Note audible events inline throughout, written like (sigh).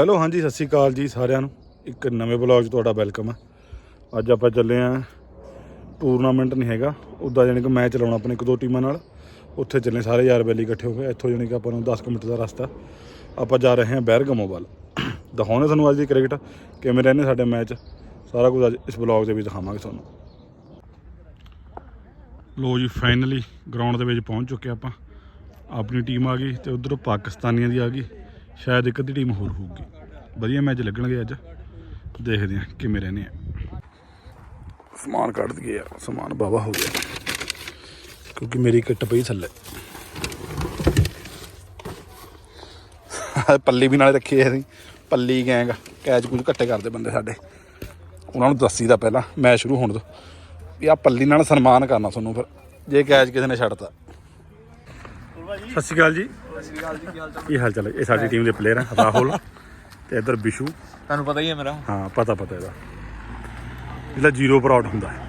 Hello, ਹਾਂਜੀ, ਸਤਿ ਸ਼੍ਰੀ ਅਕਾਲ ਜੀ ਸਾਰਿਆਂ ਨੂੰ। ਇੱਕ ਨਵੇਂ ਬਲੌਗ 'ਚ ਤੁਹਾਡਾ ਵੈਲਕਮ ਹੈ ਅੱਜ ਆਪਾਂ ਚੱਲੇ ਆਂ ਟੂਰਨਾਮੈਂਟ ਨਹੀਂ ਹੈਗਾ। ਉੱਦਾਂ ਜਾਣੀ ਕਿ ਮੈਚ ਲਾਉਣਾ ਆਪਣੇ ਇੱਕ ਦੋ ਟੀਮਾਂ ਨਾਲ। ਉੱਥੇ ਚੱਲੇ ਸਾਰੇ ਯਾਰ ਬੈਲੀ ਇਕੱਠੇ ਹੋ ਗਏ ਇੱਥੋਂ ਜਾਣੀ ਕਿ ਆਪਾਂ ਨੂੰ 10 ਕੁ ਮਿੰਟ ਦਾ ਰਸਤਾ। ਆਪਾਂ ਜਾ ਰਹੇ ਹਾਂ ਬਹਿਰਗਮੋ ਵੱਲ। ਦਿਖਾਉਣੇ ਤੁਹਾਨੂੰ ਅੱਜ ਦੀ ਕ੍ਰਿਕਟ, ਕਿਵੇਂ ਰਹਿੰਦੇ ਸਾਡੇ ਮੈਚ। ਸਾਰਾ ਕੁਝ ਅੱਜ ਇਸ ਬਲੌਗ ਦੇ ਵਿੱਚ ਦਿਖਾਵਾਂਗੇ ਤੁਹਾਨੂੰ। ਲੋ ਜੀ ਫਾਈਨਲੀ ਗਰਾਊਂਡ ਦੇ ਵਿੱਚ ਪਹੁੰਚ ਚੁੱਕੇ ਆਪਾਂ। ਆਪਣੀ ਟੀਮ ਆ ਗਈ ਤੇ ਉਧਰੋਂ ਪਾਕਿਸਤਾਨੀਆਂ ਦੀ ਆ ਗਈ। ਸ਼ਾਇਦ ਇੱਕ ਅੱਧੀ ਟੀਮ ਹੋਰ ਹੋਊਗੀ। ਵਧੀਆ ਮੈਚ ਲੱਗਣਗੇ ਅੱਜ। ਦੇਖਦੇ ਹਾਂ ਕਿਵੇਂ ਰਹਿੰਦੇ ਆ। ਸਮਾਨ ਕੱਢ ਦਈਏ ਯਾਰ, ਸਮਾਨ ਬਾਵਾ ਹੋ ਗਿਆ। ਕਿਉਂਕਿ ਮੇਰੀ ਕਿੱਟ ਪਈ ਥੱਲੇ। ਪੱਲੀ ਵੀ ਨਾਲੇ ਰੱਖੀ ਐ ਅਸੀਂ ਪੱਲੀ ਗੈਂਗ ਕੈਚ ਕੁਝ ਘੱਟੇ ਕਰਦੇ ਬੰਦੇ ਸਾਡੇ। ਉਹਨਾਂ ਨੂੰ ਦੱਸੀਦਾ ਪਹਿਲਾਂ ਮੈਚ ਸ਼ੁਰੂ ਹੋਣ ਤੋਂ। ਵੀ ਆ ਪੱਲੀ ਨਾਲ ਸਨਮਾਨ ਕਰਨਾ ਤੁਹਾਨੂੰ ਫਿਰ। ਜੇ ਕੈਚ ਕਿਸੇ ਨੇ ਛੱਡਤਾ। ਸਤਿ ਸ਼੍ਰੀ ਅਕਾਲ ਜੀ। ਸਤਿ ਸ਼੍ਰੀ ਅਕਾਲ ਜੀ ਕੀ ਹਾਲ ਚਾਲ? ਕੀ ਹਾਲ ਚਾਲ ਹੈ? ਇਹ ਸਾਡੀ ਟੀਮ ਦੇ ਪਲੇਅਰ ਆ ਰਾਹੁਲ ਤੇ ਇੱਧਰ ਬਿਸ਼ੂ। ਤੁਹਾਨੂੰ ਪਤਾ ਹੀ ਹੈ ਮੇਰਾ। ਹਾਂ ਪਤਾ ਪਤਾ ਇਹਦਾ। ਜਿਹੜਾ ਜ਼ੀਰੋ ਪਰ ਆਊਟ ਹੁੰਦਾ ਹੈ।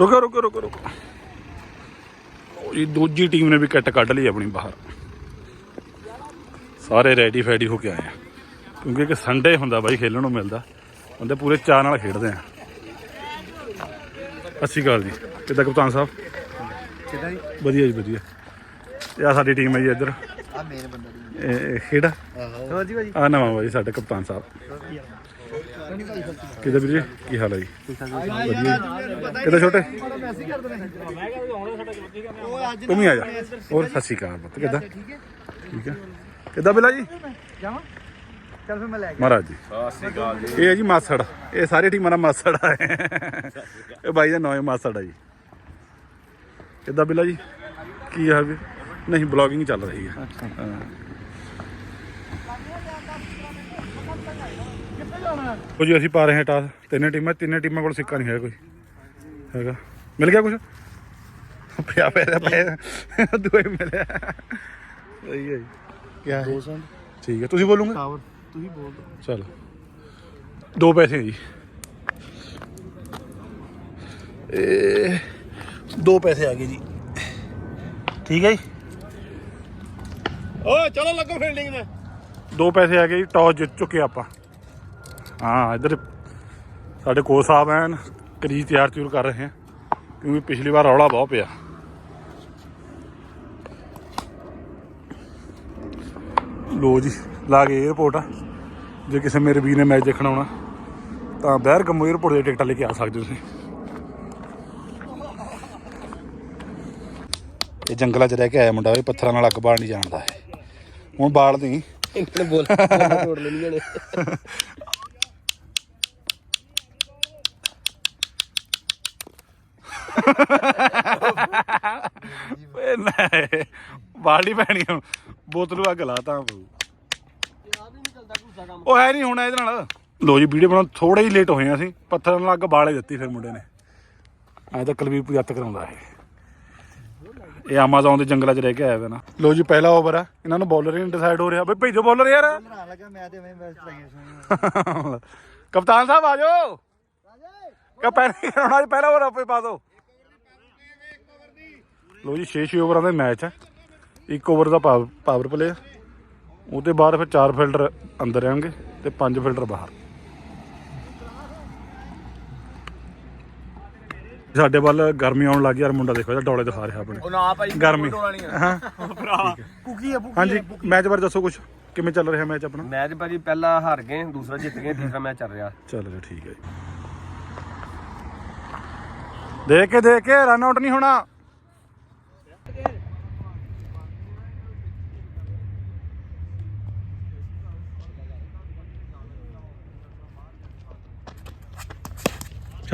ਰੁਕੋ ਰੁਕੋ ਰੁਕੋ ਰੁਕੋ। ਉਹ ਜੀ ਦੂਜੀ ਟੀਮ ਨੇ ਵੀ ਕਿੱਟ ਕੱਢ ਲਈ ਆਪਣੀ ਬਾਹਰ। ਸਾਰੇ ਰੈਡੀ ਫੈਡੀ ਹੋ ਕੇ ਆਏ ਆ। ਕਿਉਂਕਿ ਇੱਕ ਸੰਡੇ ਹੁੰਦਾ ਬਾਈ ਖੇਲਣ ਨੂੰ ਮਿਲਦਾ। ਬੰਦੇ ਪੂਰੇ ਚਾਅ ਨਾਲ ਖੇਡਦੇ ਆ। ਸਤਿ ਸ਼੍ਰੀ ਅਕਾਲ ਜੀ। ਕਿੱਦਾਂ ਕਪਤਾਨ ਸਾਹਿਬ? ਕਿਦਾਂ ਜੀ? ਵਧੀਆ ਜੀ ਵਧੀਆ। ਇਹ ਆ ਸਾਡੀ ਟੀਮ ਹੈ ਜੀ ਇੱਧਰ। ਆ ਮੇਨ ਬੰਦਾ ਜੀ। ਕਿਹੜਾ? ਹੋਰ ਜੀ ਭਾਜੀ। ਆ ਨਵਾਂ ਵਾ ਜੀ ਸਾਡੇ ਕਪਤਾਨ ਸਾਹਿਬ। ਕਿੱਦਾਂ ਵੀਰੇ? ਕੀ ਹਾਲ ਹੈ ਜੀ? ਵਧੀਆ ਕਿੱਦਾਂ ਛੋਟੇ? ਤੂੰ ਵੀ ਆ ਜਾ। ਹੋਰ ਸਤਿ ਸ਼੍ਰੀ ਅਕਾਲ ਪੁੱਤ। ਕਿੱਦਾਂ? ਠੀਕ ਹੈ। ਕਿੱਦਾਂ ਬਿਲਾ ਜੀ? ਜਾਵਾਂ? ਚੱਲ ਫਿਰ ਮੈਂ ਲੈ ਮਹਾਰਾਜ ਜੀ। ਸਤਿ ਸ਼੍ਰੀ ਅਕਾਲ ਜੀ। ਇਹ ਹੈ ਜੀ ਮਾਸੜ। ਇਹ ਸਾਰੇ ਟੀਮਾਂ ਦਾ ਮਾਸੜ ਆ। ਇਹ ਬਾਈ ਦਾ ਨੌਂ ਮਾਸੜ ਆ ਜੀ। ਕਿੱਦਾਂ ਬਿਲਾ ਜੀ? ਕੀ ਹਾਲ ਵੀ ਨਹੀਂ ਬਲੌਗਿੰਗ ਚੱਲ ਰਹੀ ਹੈ। ਉਹ ਜੀ ਅਸੀਂ ਪਾ ਰਹੇ ਹਾਂ ਟਾਸ। ਤਿੰਨੇ ਟੀਮਾਂ ਤਿੰਨੇ ਟੀਮਾਂ ਕੋਲ ਸਿੱਕਾ ਨਹੀਂ ਹੈ ਕੋਈ। ਹੈਗਾ। ਮਿਲ ਗਿਆ ਕੁਝ ਪਿਆ ਪਿਆ ਪਿਆ ਦੂਏ ਮਿਲਿਆ। ਸਹੀ ਹੈ ਜੀ। ਕੀ ਹੈ? ਠੀਕ ਹੈ। ਤੁਸੀਂ ਬੋਲੂਗੇ? ਤੁਸੀਂ ਬੋਲ ਦਿਓ ਚਲ। ਦੋ ਪੈਸੇ ਜੀ। ਇਹ ਦੋ ਪੈਸੇ ਆ ਗਏ ਜੀ। ਠੀਕ ਹੈ ਜੀ? ਓਏ ਚਲੋ ਲੱਗੋ ਫੀਲਡਿੰਗ ਤੇ। ਦੋ ਪੈਸੇ ਆ ਗਏ ਜੀ ਟਾਸ ਜਿੱਤ ਚੁੱਕੇ ਆਪਾਂ। ਹਾਂ ਇੱਧਰ ਸਾਡੇ ਕੋਚ ਸਾਹਿਬ ਐਨ ਕਰੀਜ਼ ਤਿਆਰ ਤਿਉਰ ਕਰ ਰਹੇ ਹਨ ਕਿਉਂਕਿ ਪਿਛਲੀ ਵਾਰ ਰੌਲਾ ਬਹੁਤ ਪਿਆ। ਲੋ ਜੀ ਲਾ ਕੇ 에어ਪੋਰਟ ਆ। ਜੇ ਕਿਸੇ ਮੇਰੇ ਵੀਰ ਨੇ ਮੈਚ ਦੇਖਣਾ ਹੋਣਾ ਤਾਂ ਬਹਿਰ ਗੰਮੋ 에어ਪੋਰਟ ਦੇ ਟਿਕਟਾਂ ਲੈ ਕੇ ਆ ਸਕਦੇ ਤੁਸੀਂ। ਇਹ ਜੰਗਲਾਂ 'ਚ ਰਹਿ ਕੇ ਆਇਆ ਮੁੰਡਾ ਵੀ ਪੱਥਰਾਂ ਨਾਲ ਅੱਗ ਬਾਲ ਨਹੀਂ ਜਾਣਦਾ ਇਹ। ਹੁਣ ਬਾਲ ਦੀ ਇਹਨੇ ਬੋਲ ਤੋੜ ਲੈਣੀਆਂ ਨੇ ਓਏ ਨਾ ਬਾਲੀ ਪੈਣੀ ਹੁਣ ਬੋਤਲ ਨੂੰ ਅੱਗ ਲਾ ਤਾਂ ਪਊ। ਉਹ ਹੈ ਨਹੀਂ ਹੁਣ ਇਹਦੇ ਨਾਲ। ਲੋ ਜੀ ਵੀਡੀਓ ਬਣਾਉਣ ਥੋੜਾ ਹੀ ਲੇਟ ਹੋਏ ਆ ਅਸੀਂ। ਪੱਥਰ ਨਾਲ ਅੱਗ ਬਾਲੇ ਦਿੱਤੀ ਫਿਰ ਮੁੰਡੇ ਨੇ। ਐ ਤਾਂ ਕਲਵੀਰ ਪੁਜੱਤ ਕਰਾਉਂਦਾ ਇਹ। ਇਹ ਐਮਾਜ਼ੋਨ ਦੇ ਜੰਗਲਾਂ 'ਚ ਰਹਿ ਕੇ ਆਇਆ ਵਾ ਨਾ। ਲੋ ਜੀ ਪਹਿਲਾ ਓਵਰ ਆ। ਇਹਨਾਂ ਨੂੰ ਬੋਲਰ ਹੀ ਨਹੀਂ ਡਿਸਾਈਡ ਹੋ ਰਿਹਾ। ਬਈ ਭੇਜੋ ਬੋਲਰ ਯਾਰ। ਕਪਤਾਨ ਸਾਹਿਬ ਆ ਜਾਓ। ਕਾ ਪਹਿਲਾਂ ਕਰਾਉਣਾ ਅੱਜ ਪਹਿਲਾ ਓਵਰ ਆਪੇ ਪਾ ਦਿਓ। ਲੋ ਜੀ 6-6 ਓਵਰਾਂ ਦਾ ਮੈਚ ਹੈ ਇੱਕ ਓਵਰ ਦਾ ਪਾਵਰ ਪਲੇ ਉਹਦੇ ਬਾਅਦ ਫਿਰ ਚਾਰ ਫੀਲਡਰ ਅੰਦਰ ਰਹਿਣਗੇ ਤੇ ਪੰਜ ਫੀਲਡਰ ਬਾਹਰ। ਸਾਡੇ ਵੱਲ ਗਰਮੀ ਆਉਣ ਲੱਗ ਯਾਰ ਮੁੰਡਾ ਦੇਖੋ ਇਹਦਾ ਡੋਲੇ ਦਿਖਾ ਰਿਹਾ ਆਪਣੇ। ਉਹ ਨਾ ਭਾਈ ਗਰਮੀ। ਹਾਂ। ਭਰਾ ਕੁਕੀ ਆ ਹਾਂਜੀ ਮੈਚ ਬਾਰੇ ਦੱਸੋ ਕੁਝ ਕਿਵੇਂ ਚੱਲ ਰਿਹਾ ਮੈਚ ਆਪਣਾ? ਮੈਚ ਭਾਜੀ ਪਹਿਲਾ ਹਾਰ ਗਏ ਦੂਸਰਾ ਜਿੱਤ ਗਏ ਤੀਸਰਾ ਮੈਚ ਚੱਲ ਰਿਹਾ। ਚੱਲ ਰਿਹਾ ਠੀਕ ਹੈ ਦੇਖ ਕੇ ਦੇਖ ਕੇ ਰਨ ਆਊਟ ਨਹੀਂ ਹੋਣਾ।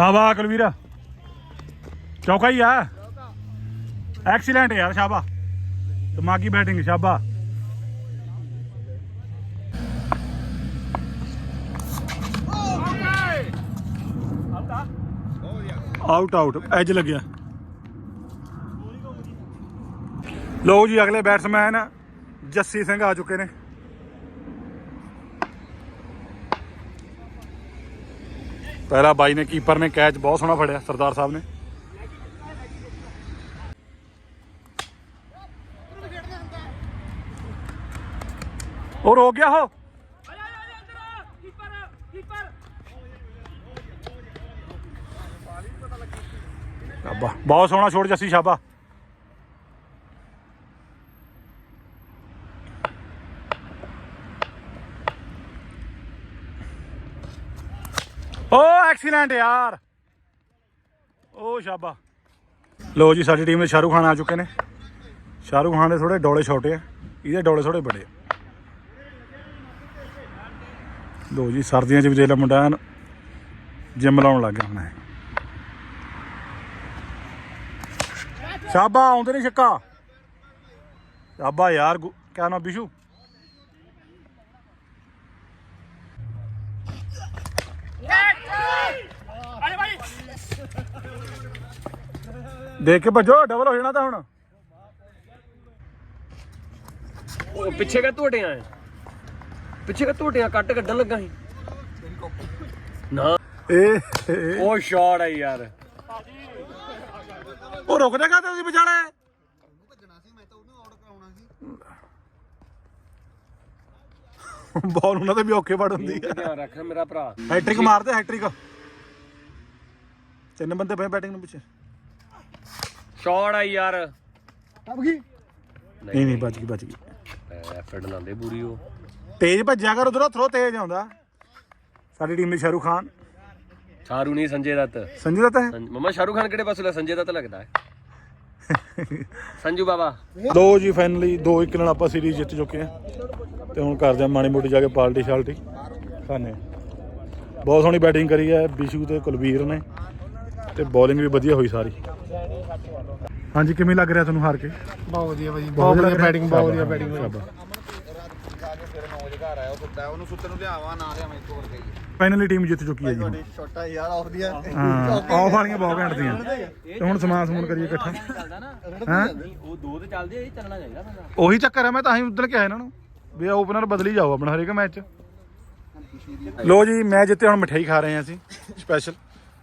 ਸ਼ਾਬਾ ਕੁਲਵੀਰ ਚੌਕਾ ਹੀ ਆ ਐਕਸੀਲੈਂਟ ਯਾਰ ਸ਼ਾਬਾ ਦਿਮਾਗੀ ਬੈਟਿੰਗ ਸ਼ਾਬਾ ਆਊਟ ਆਊਟ ਐਜ ਲੱਗਿਆ। ਲੋ ਜੀ, ਅਗਲੇ ਬੈਟਸਮੈਨ ਜੱਸੀ ਸਿੰਘ ਆ ਚੁੱਕੇ ਨੇ। पहला बाई ने कीपर ने कैच बहुत सोना फड़िया, सरदार साहब ने। और हो गया हो? बहुत सोना छोड़ जसी शाबा ਐਕਸੀਲੈਂਟ ਯਾਰ। ਓ ਸ਼ਾਬਾ। ਲੋ ਜੀ, ਸਾਡੀ ਟੀਮ ਦੇ ਸ਼ਾਹਰੁਖ ਖਾਨ ਆ ਚੁੱਕੇ ਨੇ। ਸ਼ਾਹਰੁਖ ਖਾਨ ਦੇ ਥੋੜੇ ਡੋਲੇ ਛੋਟੇ ਆ, ਇਹਦੇ ਡੋਲੇ ਥੋੜੇ ਵੱਡੇ ਲੋ ਜੀ, ਸਰਦੀਆਂ 'ਚ ਵੀ ਦੇਖ ਮੁੰਡਾ ਐਨ ਜਿਮ ਲਾਉਣ ਲੱਗ ਗਿਆ ਹੁਣ ਸ਼ਾਬਾ, ਆਉਂਦੇ ਨਹੀਂ ਛੱਕਾ। ਸ਼ਾਬਾ ਯਾਰ, ਗੁ- ਕਿਆ ਨਾਮ ਬਿਸ਼ੂ? ਦੇਖ ਕੇ ਭੱਜੋ ਡਬਲ ਹੋ ਜਾਣਾ ਤਾਂ ਹੁਣ। ਉਹ ਪਿੱਛੇ ਕਾ ਝੋਟਿਆਂ ਐ ਪਿੱਛੇ ਕਾ ਝੋਟਿਆਂ ਕੱਟ ਕੱਢਣ ਲੱਗਾ ਸੀ। ਨਾ। ਇਹ ਉਹ ਸ਼ਾਟ ਆ ਯਾਰ। ਉਹ ਰੁਕ ਜਾ ਕਾ ਤੁਸੀਂ ਵਿਚਾਲੇ? ਬਾਲ ਉਹਨਾਂ ਤੇ ਵੀ ਔਖੇ ਵੜ ਹੁੰਦੀ ਆ ਧਿਆਨ ਰੱਖ ਮੇਰਾ ਭਰਾ। ਹੈਟ੍ਰਿਕ ਮਾਰਦੇ ਹੈਟ੍ਰਿਕ ਤਿੰਨ ਬੰਦੇ ਪਏ ਬੈਟਿੰਗ ਨੂੰ ਪਿੱਛੇ। ਸ਼ਾਟ ਆ ਯਾਰ। ਟੱਪ ਗਈ। ਨਹੀਂ ਨਹੀਂ ਬਚ ਗਈ ਬਚ ਗਈ। ਐਫਰਟ ਲਾਉਂਦੇ ਪੂਰੀ ਉਹ। ਤੇਜ਼ ਭੱਜਿਆ ਕਰ ਉਧਰੋਂ ਥਰੋ ਤੇਜ਼ ਆਉਂਦਾ। ਸਾਡੀ ਟੀਮ ਦੇ ਸ਼ਾਹਰੁਖ ਖਾਨ। ਸ਼ਾਹਰੁਖ ਨਹੀਂ ਸੰਜੇ ਦੱਤ। ਸੰਜੂ ਦੱਤ ਹੈ? ਮਮਾ ਸ਼ਾਹਰੁਖ ਖਾਨ ਕਿਹੜੇ ਪਾਸੇ ਲਾ? ਸੰਜੇ ਦੱਤ ਲੱਗਦਾ ਹੈ। ਸੰਜੂ ਬਾਬਾ। ਲੋ ਜੀ ਫਾਈਨਲੀ 2-1 ਨਾਲ ਆਪਾਂ ਸੀਰੀਜ਼ ਜਿੱਤ ਚੁੱਕੇ ਆ ਤੇ ਹੁਣ ਕਰਦੇ ਆ ਮਾੜੀ ਮੋਟੀ ਜਾ ਕੇ ਪਾਲਟੀ ਸ਼ਾਲਟੀ ਖਾਣੇ ਬਹੁਤ ਸੋਹਣੀ ਬੈਟਿੰਗ ਕਰੀ ਹੈ ਬਿਸ਼ੂ ਤੇ ਕੁਲਬੀਰ ਨੇ। ਤੇ ਬੋਲਿੰਗ ਵੀ ਵਧੀਆ ਹੋਈ ਸਾਰੀ। ਹਾਂਜੀ ਕਿਵੇਂ ਲੱਗ ਰਿਹਾ ਤੁਹਾਨੂੰ ਹਾਰ ਕੇ? ਬਹੁਤ ਵਧੀਆ ਭਾਜੀ ਬਹੁਤ ਵਧੀਆ ਬੈਟਿੰਗ ਬਹੁਤ ਵਧੀਆ ਬੈਟਿੰਗ ਉਹਨੂੰ ਸੁੱਤੇ ਨੂੰ ਲਿਆਵਾ ਨਾ ਲਿਆਵਾਂ ਇੱਕ ਹੋਰ ਗਈ ਫਾਈਨਲੀ ਟੀਮ ਜਿੱਤ ਚੁੱਕੀ ਹੈ ਜੀ। ਹੁਣ ਛੋਟਾ ਯਾਰ ਆਫ ਦੀ ਹਾਂ ਆਫ ਵਾਲੀਆਂ ਬਹੁਤ ਘੈਂਟਦੀਆਂ ਤੇ ਹੁਣ ਸਮਾਨ ਸਮੂਨ ਕਰੀਏ ਇਕੱਠਾ। ਹਾਂ? ਉਹ ਦੋ ਤੇ ਚੱਲਦੇ ਇਹ ਚੱਲਣਾ ਚਾਹੀਦਾ ਬੰਦਾ। ਉਹੀ ਚੱਕਰ ਹੈ ਮੈਂ ਤਾਂ ਹੀ ਉਧਰ ਕਿਹਾ ਇਹਨਾਂ ਨੂੰ ਵੀ ਓਪਨਰ ਬਦਲੀ ਜਾਓ ਆਪਣਾ ਹਰੇਕ ਮੈਚ ਚ ਲੋ ਜੀ ਮੈਚ ਜਿੱਤੇ ਹੁਣ ਮਠਿਆਈ ਖਾ ਰਹੇ ਹਾਂ ਅਸੀਂ ਸਪੈਸ਼ਲ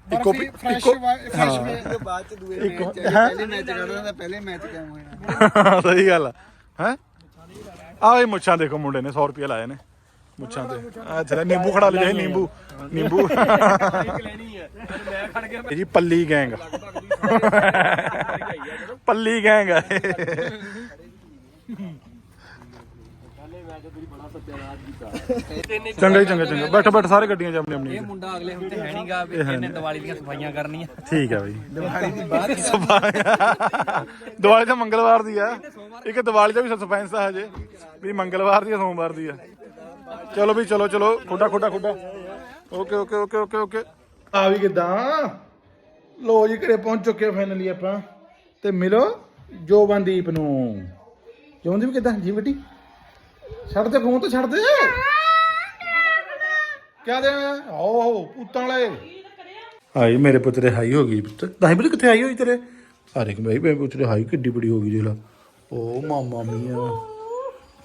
ਇੱਕੋ ਇੱਕੋ ਤੋਂ ਬਾਅਦ ਚ ਦੂਏ ਇੱਕ ਮੈਚ ਹੈਂ? ਪਹਿਲੇ ਮੈਚ ਕਰਦਾ ਤਾਂ ਪਹਿਲੇ ਮੈਚ ਕਿਉਂ ਹੋਇਆ ਸਹੀ ਗੱਲ ਹੈ? ਆਹ ਇਹ ਮੁੱਛਾਂ ਦੇਖੋ ਮੁੰਡੇ ਨੇ 100 ਰੁਪਏ ਲਾਏ ਨੇ। ਮੁੱਛਾਂ ਤੇ। ਆ ਚਲਾ ਨਿੰਬੂ ਖੜਾ ਲਿਆ ਨਿੰਬੂ। ਨਿੰਬੂ। ਲੈਣੀ ਹੈ ਮੈਂ ਖੜ ਗਿਆ ਇਹ ਜੀ ਪੱਲੀ ਗੈਂਗ (laughs) ਪੱਲੀ ਗੈਂਗ ਆ ਚੰਗਾ ਜੀ ਚੰਗਾ ਚੰਗਾ। ਬੈਠੋ ਬੈਠੋ ਸਾਰੇ ਗੱਡੀਆਂ ਚ ਆਪਣੀ ਆਪਣੀ ਮੁੰਡਾ ਅਗਲੇ ਹਫ਼ਤੇ ਹੈ ਨਹੀਂਗਾ ਇਹਨੇ ਦੀਵਾਲੀ ਦੀਆਂ ਸਫਾਈਆਂ ਕਰਨੀਆਂ। ਠੀਕ ਹੈ ਬਈ। ਦੀਵਾਲੀ ਦੀ ਬਾਅਦ ਦੀਵਾਲੀ ਤਾਂ ਮੰਗਲਵਾਰ ਦੀ ਆ। ਇੱਕ ਦੀਵਾਲੀ ਦਾ ਵੀ ਸਸਪੈਂਸ ਆ ਹਜੇ ਵੀ ਮੰਗਲਵਾਰ ਦੀ ਆ ਸੋਮਵਾਰ ਦੀ ਆ। ਚਲੋ ਵੀ ਚਲੋ ਚਲੋ ਖੁੱਡਾ ਖੁੱਡਾ ਖੁੱਡਾ। Okay okay okay okay okay. ਆ ਵੀ ਕਿਦਾਂ? ਲੋ ਜੀ ਘਰੇ ਪਹੁੰਚ ਚੁੱਕੇ ਫਾਈਨਲੀ ਆਪਾਂ। ਤੇ ਮਿਲੋ ਜੋਬਨਦੀਪ ਨੂੰ। ਜੋਬਨਦੀਪ ਕਿਦਾਂ? ਜੀ ਬੇਟੀ ਛੱਡ ਦੇ ਫੋਨ ਤੇ ਛੱਡ ਦੇ। ਕਿਆ ਦੇ ਓਹ ਪੁੱਤਾਂ ਵਾਲੇ। ਹਾਈ ਮੇਰੇ ਪੁੱਤ ਦੇ ਹਾਈ ਹੋ ਗਈ ਪੁੱਤ। ਦਾਈ ਬੁੱਤ ਕਿੱਥੇ ਆਈ ਹੋਈ ਤੇਰੇ? ਅਰੇ ਕਿ ਭਾਈ ਮੇਰੇ ਪੁੱਤ ਦੇ ਹਾਈ ਕਿੱਡੀ ਬੜੀ ਹੋ ਗਈ ਦੇਖ ਲਾ। ਓ ਮਾਮਾ ਮੀਆ।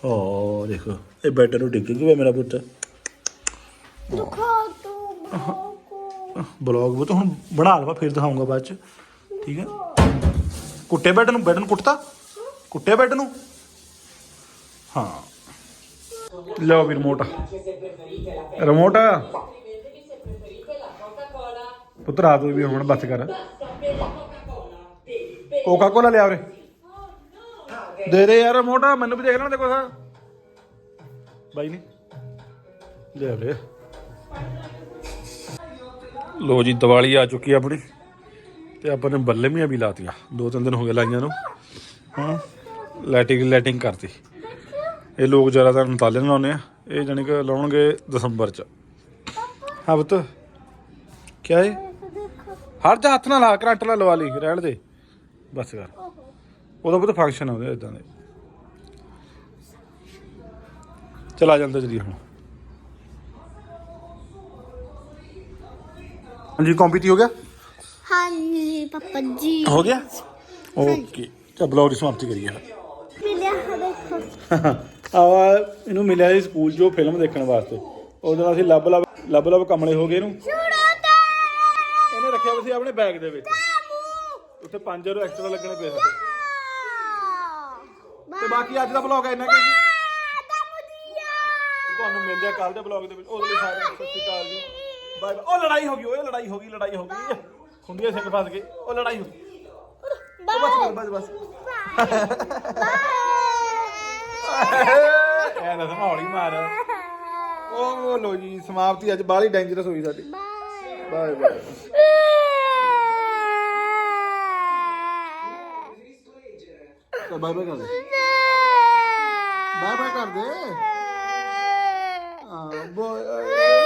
ਓ ਦੇਖੋ ਇਹ ਬੈਡ ਨੂੰ ਡਿੱਗ ਗਿਆ ਮੇਰਾ ਪੁੱਤ। ਬਲੌਗ ਉਹ ਤਾਂ ਹੁਣ ਬਣਾ ਲਵਾ ਫਿਰ ਦਿਖਾਉਂਗਾ ਬਾਅਦ ਚ। ਠੀਕ ਹੈ? ਕੁੱਟੇ ਬੈਡ ਨੂੰ ਬੈਡ ਨੂੰ ਕੁੱਟਤਾ? ਕੁੱਟੇ ਬੈਡ ਨੂੰ? ਹਾਂ। ਲਓ ਵੀ ਰਿਮੋਟ ਰਿਮੋਟ ਪੁੱਤ ਰਾਤ ਨੂੰ ਵੀ ਹੁਣ ਬੱਸ ਕਰ। ਕੋਕਾ ਕੋਲਾ ਲਿਆ ਉਰੇ। ਦੇ ਦੇ ਯਾਰ ਰਿਮੋਟ ਮੈਨੂੰ ਵੀ ਦੇਖ ਲੈਣ ਦੇ ਕੁਛ। ਬਾਈ ਨੇ। ਲੈ ਲੈ ਲੋ ਜੀ, ਦੀਵਾਲੀ ਆ ਚੁੱਕੀ ਆਪਣੀ। ਤੇ ਆਪਾਂ ਨੇ ਬੱਲੇਮੀਆਂ ਵੀ ਲਾਤੀਆਂ। ਦੋ ਤਿੰਨ ਦਿਨ ਹੋ ਗਏ ਲਾਈਆਂ ਨੂੰ। ਹਾਂ। ਲਾਈਟਿੰਗ ਲਾਈਟਿੰਗ ਕਰਤੀ। ਇਹ ਲੋਕ ਜ਼ਿਆਦਾਤਰ ਨਤਾਲੇ ਨੂੰ ਲਾਉਂਦੇ ਆ। ਇਹ ਜਾਣੀ ਕਿ ਲਾਉਣਗੇ ਦਸੰਬਰ ਚ। ਹਾਂ ਪੁੱਤ। ਕੀ ਹੈ ਹਰ ਜਾ ਹੱਥ ਨਾਲ ਲਾ ਕਰੰਟ ਨਾਲ ਲਵਾ ਲਈ ਰਹਿਣ ਦੇ। ਬਸ ਕਰ। ਉਦੋਂ ਪੁੱਤ ਫੰਕਸ਼ਨ ਆਉਂਦੇ ਇਦਾਂ ਦੇ। ਚਲਾ ਜਾਂਦਾ ਜਰੀ ਹੁਣ। ਹਾਂਜੀ ਕੰਪੀਟੀ ਹੋ ਗਿਆ? ਹਾਂਜੀ ਪਾਪਾ ਜੀ। ਹੋ ਗਿਆ? ਓਕੇ। ਚਾ ਬਲੌਗ ਦੀ ਸਮਾਪਤੀ ਕਰੀਏ। ਮਿਲਿਆ ਹੈ ਦੇਖੋ। (laughs) ਆ ਇਹਨੂੰ ਮਿਲਿਆ ਸੀ ਸਕੂਲ 'ਚ ਫਿਲਮ ਦੇਖਣ ਵਾਸਤੇ। ਉਦੋਂ ਅਸੀਂ ਲੱਭ ਲੱਭ ਲੱਭ ਲੱਭ ਕਮਲੇ ਹੋ ਗਏ ਇਹਨੂੰ। ਇਹਨੇ ਰੱਖਿਆ ਹੋਇਆ ਸੀ ਆਪਣੇ ਬੈਗ ਦੇ ਵਿੱਚ। ਉੱਥੇ 5 ਯੂਰੋ ਐਕਸਟਰਾ ਲੱਗਣੇ ਪਏ ਸਾਡੇ। ਤੇ ਬਾਕੀ ਅੱਜ ਦਾ ਬਲੌਗ ਇੰਨਾ ਕਿ ਮੁਦੀਆ ਮਿਲਦੇ ਆ ਕੱਲ ਦੇ ਬਲੌਗ ਦੇ ਵਿੱਚ। ਉਹਦੇ ਲਈ ਸਾਰਿਆਂ ਨੂੰ ਸਤਿ ਸ਼੍ਰੀ ਅਕਾਲ ਜੀ। ਬਾਏ ਬਾਏ ਉਹ ਲੜਾਈ ਹੋ ਗਈ ਓਏ ਲੜਾਈ ਹੋ ਗਈ ਲੜਾਈ ਹੋ ਗਈ। ਖੁੰਡੀਆਂ ਸਿੰਘ ਫਸ ਗਏ। ਉਹ ਲੜਾਈ ਹੋ ਗਈ। ਬਸ ਬਸ ਬਸ। (laughs) ਐ ਨਾ ਹੌਲੀ ਮਾਰ। ਉਹ ਲੋ ਜੀ ਸਮਾਪਤੀ ਅੱਜ ਬਾਹਲੀ ਡੇਂਜਰਸ ਹੋਈ ਸਾਡੀ। Bye bye. ਬਾਏ ਬਾਏ ਕਰ ਦੇ। ਬਾਏ ਬਾਏ ਕਰ ਦੇ। ਹਾਂ ਬਾਏ।